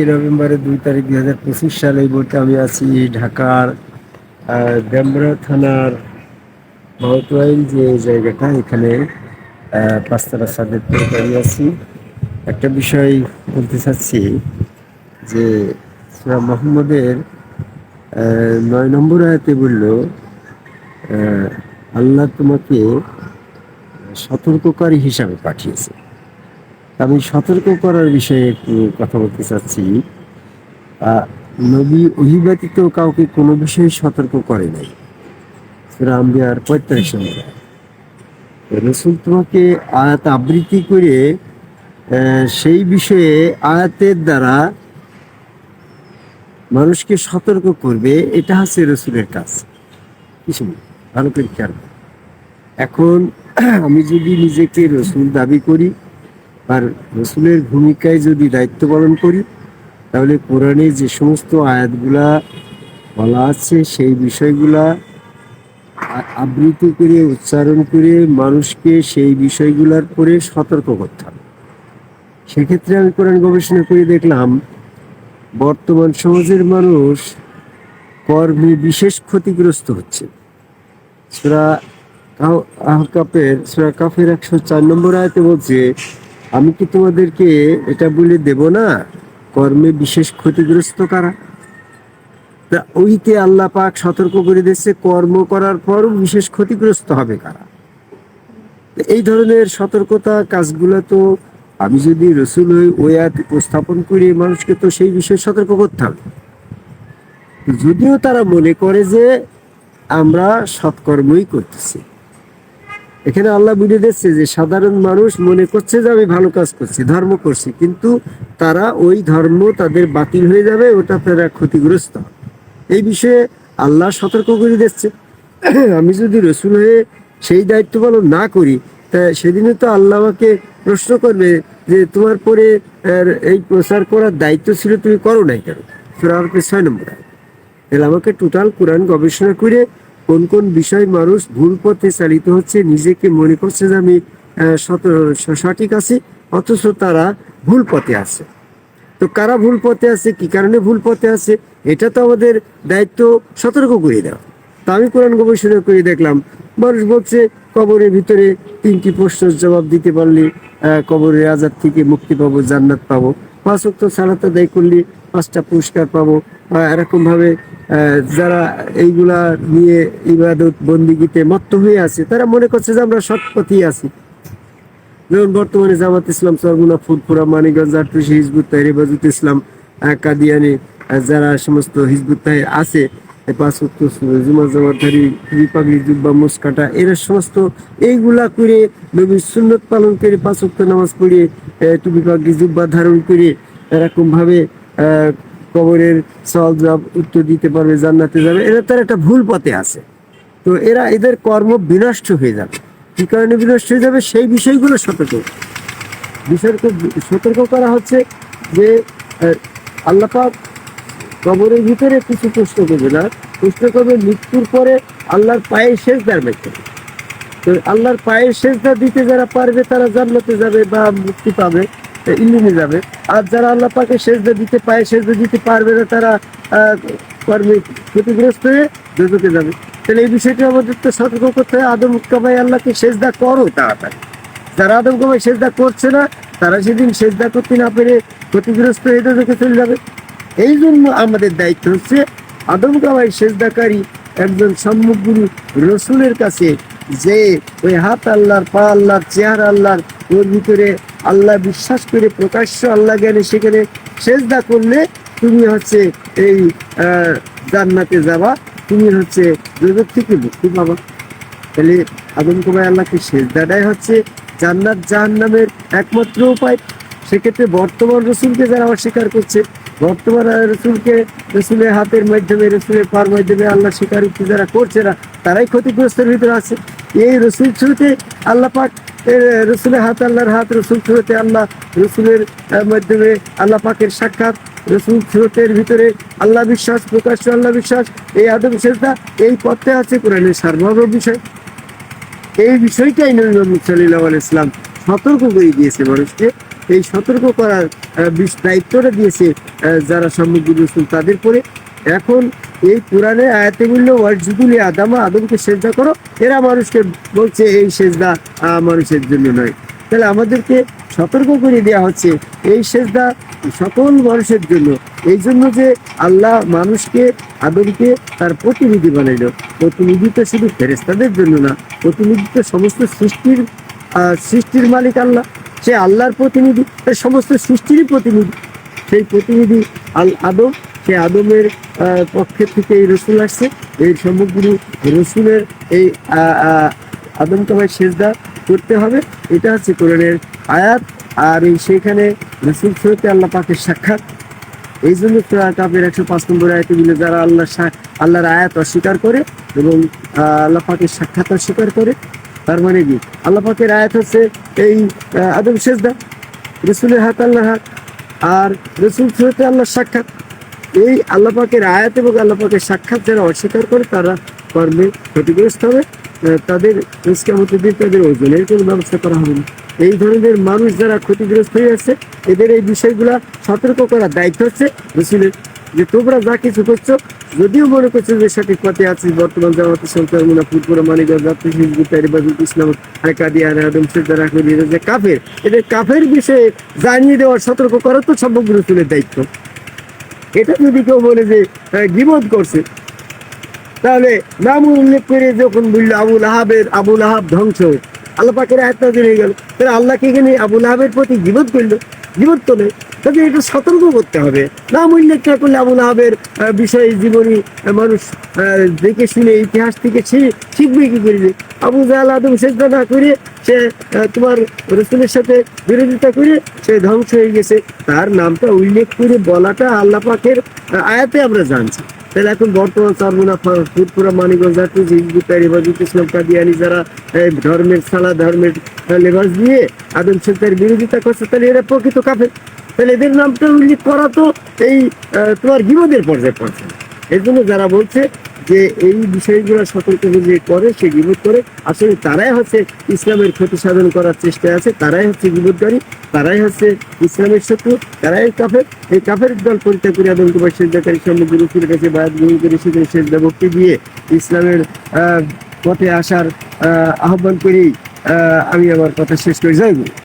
আজকে নভেম্বরের দুই তারিখ দুই হাজার পঁচিশ সালে এই মুহূর্তে আমি আছি ঢাকার ডেমরা থানার মাউটওয়াইল যে জায়গাটা এখানে আহ, পাঁচতলা সাদের দাঁড়িয়ে আছি। একটা বিষয় বলতে চাচ্ছি যে সুরা মোহাম্মদের নয় নম্বর আয়াতে বলল আল্লাহ তোমাকে সতর্ককারী হিসাবে পাঠিয়েছে। আমি সতর্ক করার বিষয়ে একটু কথা বলতে চাচ্ছি। নবী অহিবাতিত কাউকে কোনো বিষয়ে সতর্ক করে নাই। সেটা আম্বিয়ার পঁয়তাল্লিশ রসুল তোমাকে আয়াত আবৃত্তি করে সেই বিষয়ে আয়াতের দ্বারা মানুষকে সতর্ক করবে, এটা হচ্ছে রসুলের কাজ। কিছু ভালো করে খেয়াল এখন আমি যদি নিজেকে রসুল দাবি করি আর রসুলের ভূমিকায় যদি দায়িত্ব পালন করি, তাহলে কোরআনে যে সমস্ত আয়াতগুলা বলা আছে, সেই বিষয়গুলা আবৃত্তি করে, উচ্চারণ করে মানুষকে সেই বিষয়গুলার পরে সতর্ক করতে হবে। সেক্ষেত্রে আমি কোরআন গবেষণা করে দেখলাম, বর্তমান সমাজের মানুষ কর্মে বিশেষ ক্ষতিগ্রস্ত হচ্ছে। সুরা আহকাফের, সুরা কাফের একশো চার নম্বর আয়তে বলছে আমি কি তোমাদেরকে এটা বলে দেব না? কর্মে বিশেষ ক্ষতিগ্রস্ত কারা? তা ওইতে আল্লাহ পাক সতর্ক করে দিচ্ছে কর্ম করার পর বিশেষ ক্ষতিগ্রস্ত হবে কারা? এই ধরনের সতর্কতা কাজগুলো তো আমি যদি রসুল হই, ওই আয়াত উপস্থাপন করি মানুষকে তো সেই বিষয়ে সতর্ক করতে হবে। যদিও তারা মনে করে যে আমরা সৎকর্মই করতেছি এখানে আল্লাহ বুঝে দিচ্ছে যে সাধারণ মানুষ মনে করছে যে আমি ভালো কাজ করছি, ধর্ম করছি, কিন্তু তারা ওই ধর্ম তাদের বাতিল হয়ে যাবে, ওটা তারা ক্ষতিগ্রস্ত এই বিষয়ে আল্লাহ সতর্ক করে দিচ্ছে আমি যদি রসুল হয়ে সেই দায়িত্ব পালন না করি, তা সেদিনে তো আল্লাহ আমাকে প্রশ্ন করবে যে তোমার পরে এই প্রচার করার দায়িত্ব ছিল, তুমি করো নাই কেন? সুরার ছয় নম্বর। তাহলে আমাকে টোটাল কোরআন গবেষণা করে কোন কোন বিষয় মানুষ ভুল পথে চালিত হচ্ছে নিজেকে মনে করছে যে আমি সঠিক আছি অথচ তারা ভুল পথে আছে। তো কারা ভুল পথে আছে কি কারণে ভুল পথে আছে এটা তো আমাদের দায়িত্ব সতর্ক করে দেওয়া। তা আমি কোরআন গবেষণা করে দেখলাম মানুষ বলছে কবরের ভিতরে তিনটি প্রশ্নের জবাব দিতে পারলে কবরের আজাদ থেকে মুক্তি পাবো জান্নাত পাবো। পাঁচ অক্ট সালাত আদায় করলে পাঁচটা পুরস্কার পাবো। বা এরকম ভাবে আহ, যারা এইগুলা নিয়ে ইবাদত বন্দিগিতে মত্ত হয়ে আছে তারা মনে করছে যে আমরা সৎ পথেই আছি। যেমন বর্তমানে জামাত ইসলাম সরগুনা ফুলপুরা মানিকগঞ্জ আটত্রিশ হিজবুত তাহির হেফাজত ইসলাম কাদিয়ানি যারা সমস্ত হিজবুত তাহির আছে এই পাঁচ ওয়াক্ত জুমা জামাতধারী জুব্বা এরা সমস্ত এইগুলা করে নবীর সুন্নত পালন করে নামাজ আহ, টুপি জুব্বা ধারণ করে এরকম ভাবে আহ, কবরের সওয়াল জব উত্তর দিতে পারবে জান্নাতে যাবে। এরা তার একটা ভুল পথে আছে। তো এরা এদের কর্ম বিনষ্ট হয়ে যাবে। কি কারণে বিনষ্ট হয়ে যাবে? সেই বিষয়গুলো সতর্ক। বিষয়কে সতর্ক করা হচ্ছে যে আহ, আল্লাহ পাক কবরের ভিতরে কিছু প্রশ্ন করবে না। প্রশ্ন করবে মৃত্যুর পরে আল্লাহর পায়ে শেষ দাঁড় তো আল্লাহর পায়ের সেজদা দিতে যারা পারবে তারা জান্নাতে যাবে বা মুক্তি পাবে। ইলিমে যাবে। আর যারা আল্লাহ পাকে সেজদা দিতে পায়ে, সেজদা দিতে পারবে না, তারা কর্মে ক্ষতিগ্রস্ত হয়ে দুদকে যাবে। তাহলে এই বিষয়টি আমাদের তো সতর্ক করতে হয় আদম কামাই আল্লাহকে সেজদা করো তাড়াতাড়ি। যারা আদম কামাই সেজদা করছে না, তারা সেদিন সেজদা করতে না পেরে ক্ষতিগ্রস্ত হয়ে দুদকে চলে যাবে। এই জন্য আমাদের দায়িত্ব হচ্ছে, আদম কামাই সেজদাকারী একজন সম্মুখগুরু রসুলের কাছে যে ওই হাত আল্লাহর, পা আল্লাহর, চেহারা আল্লাহর, ওর ভিতরে আল্লাহ বিশ্বাস করে প্রকাশ্য আল্লাহ জ্ঞানে সেখানে সেজদা করলে তুমি হচ্ছে এই জান্নাতে যাবা। তুমি হচ্ছে জগৎ থেকে মুক্তি পাবা। তাহলে আদম কুমার আল্লাহকে সেজদাটাই হচ্ছে জান্নাত জাহান্নামের একমাত্র উপায়। সেক্ষেত্রে বর্তমান রসুলকে যারা অস্বীকার করছে, বর্তমান রসুলকে রসুলের হাতের মাধ্যমে, রসুলের পার মাধ্যমে আল্লাহ স্বীকারোক্তি যারা করছে না, তারাই ক্ষতিগ্রস্তের ভিতরে আছে। এই রসুল থ্রুতে আল্লাহ পাক রসুলের হাত, আল্লাহর হাত রসুল থ্রুতে আল্লাহ, রসুলের মাধ্যমে আল্লাহ পাকের সাক্ষাৎ, রসুল স্রোতের ভিতরে আল্লাহ বিশ্বাস, প্রকাশ্য আল্লাহ বিশ্বাস, এই আদম সেজদা, এই পথে আছে কোরআনের সার্বভৌম বিষয়। এই বিষয়টাই নবী মোহাম্মদ সাল্লাহ ইসলাম সতর্ক করে দিয়েছে মানুষকে। এই সতর্ক করার দায়িত্বটা দিয়েছে যারা সম্মুখীন রসুল তাদের পরে এখন এই পুরাণে আয়াতে বলল ওয়ার্জুদুলি আদামা, আদমকে সেজদা করো। এরা মানুষকে বলছে, এই সেজদা মানুষের জন্য নয়। তাহলে আমাদেরকে সতর্ক করে দেওয়া হচ্ছে, এই সেজদা সকল মানুষের জন্য। এই জন্য যে আল্লাহ মানুষকে, আদমকে তার প্রতিনিধি বানাইল। প্রতিনিধিত্ব শুধু ফেরেস্তাদের জন্য না প্রতিনিধিত্ব সমস্ত সৃষ্টির সৃষ্টির মালিক আল্লাহ। সে আল্লাহর প্রতিনিধি সমস্ত সৃষ্টিরই প্রতিনিধি। সেই প্রতিনিধি আল, আদম সেই আদমের পক্ষে থেকে এই রসুল আসছে এই সমগ্র রসুলের এই আহ, আহ, আদমকে ভাই সেজদা করতে হবে। এটা হচ্ছে কোরআনের আয়াত। আর এই সেইখানে রসুল সৈতে আল্লাহ পাকের সাক্ষাৎ। এই জন্য কাফের একশো পাঁচ নম্বর আয়াতে বলে যারা আল্লাহ আল্লাহর আয়াত অস্বীকার করে এবং আল্লাহ পাকের সাক্ষাৎ অস্বীকার করে তার মানে কি? আল্লাহ পাকের আয়াত হচ্ছে এই আদম সেজদা রসুলের হাত আল্লাহ হাত। আর রসুল সৈতে আল্লাহর সাক্ষাৎ। এই আল্লাহ পাকের আয়াত এবং আল্লাহ পাকের সাক্ষাৎ যারা অস্বীকার করে, তারা কর্মে ক্ষতিগ্রস্ত হবে। তাদের ইসকামতের দিন তাদের ওজনের কোনো ব্যবস্থা করা হবে না। এই ধরনের মানুষ যারা ক্ষতিগ্রস্ত হয়ে আছে এদের এই বিষয়গুলা সতর্ক করার দায়িত্ব হচ্ছে রসুলের। যে তোমরা যা কিছু করছ, যদিও মনে করছ যে সঠিক পথে আছে, বর্তমান জামাতে সরকার মুনাফুর পুরো মানিগঞ্জ তারিবাজুল ইসলাম হাইকাদিয়ান আদম আহমেদ যে কাফের, এদের কাফের বিষয়ে জানিয়ে দেওয়ার সতর্ক করা তো সম্ভব রসুলের দায়িত্ব। এটা যদি কেউ বলে যে গিবোধ করছে, তাহলে নাম উল্লেখ করে যখন বলল আবুল আহাবের, আবুল আহাব ধ্বংস আল্লাহ পাকের আয়াত হয়ে গেল। তাহলে আল্লাহকে এখানে আবুল আহাবের প্রতি গিবোধ করল? নেই তাদের এটা সতর্ক করতে হবে। নাম উল্লেখ না করলে আবুল আহাবের বিষয়ে জীবনী মানুষ দেখে শুনে, ইতিহাস থেকে শিখবে কি করবে আবু জাহাল আদম সেদ্ধা না করে সে তোমার রসুলের সাথে বিরোধিতা করে সে ধ্বংস হয়ে গেছে। তার নামটা উল্লেখ করে বলাটা আল্লাপাকের আয়াতে আমরা জানছি। তাহলে এখন বর্তমান চারমুনা ফুটপুরা মানিগঞ্জ জাতীয় হিজবুতারি হেফাজত ইসলাম কাদিয়ানি যারা ধর্মের সালা, ধর্মের লেবাস দিয়ে আদম সত্যার বিরোধিতা করছে, তাহলে এরা প্রকৃত কাফের। তাহলে এদের নামটা উল্লেখ করা তো এই তোমার বিপদের পর্যায়ে পড়ছে। এর জন্য যারা বলছে যে এই বিষয়গুলো সতর্ক যে করে সে বিপদ করে। আসলে তারাই হচ্ছে ইসলামের ক্ষতি সাধন করার চেষ্টায় আছে তারাই হচ্ছে বিপদকারী তারাই হচ্ছে ইসলামের শত্রু তারাই কাফের। এই কাফের দল পরিত্যাগ করে এবং তোমার সেজদাকারী সম্মুখ রসুলের কাছে বায়াত গ্রহণ করে সেখানে সেজদা ভক্তি দিয়ে ইসলামের পথে আসার আহ্বান আহ, আমি আমার কথা শেষ করে যাইব।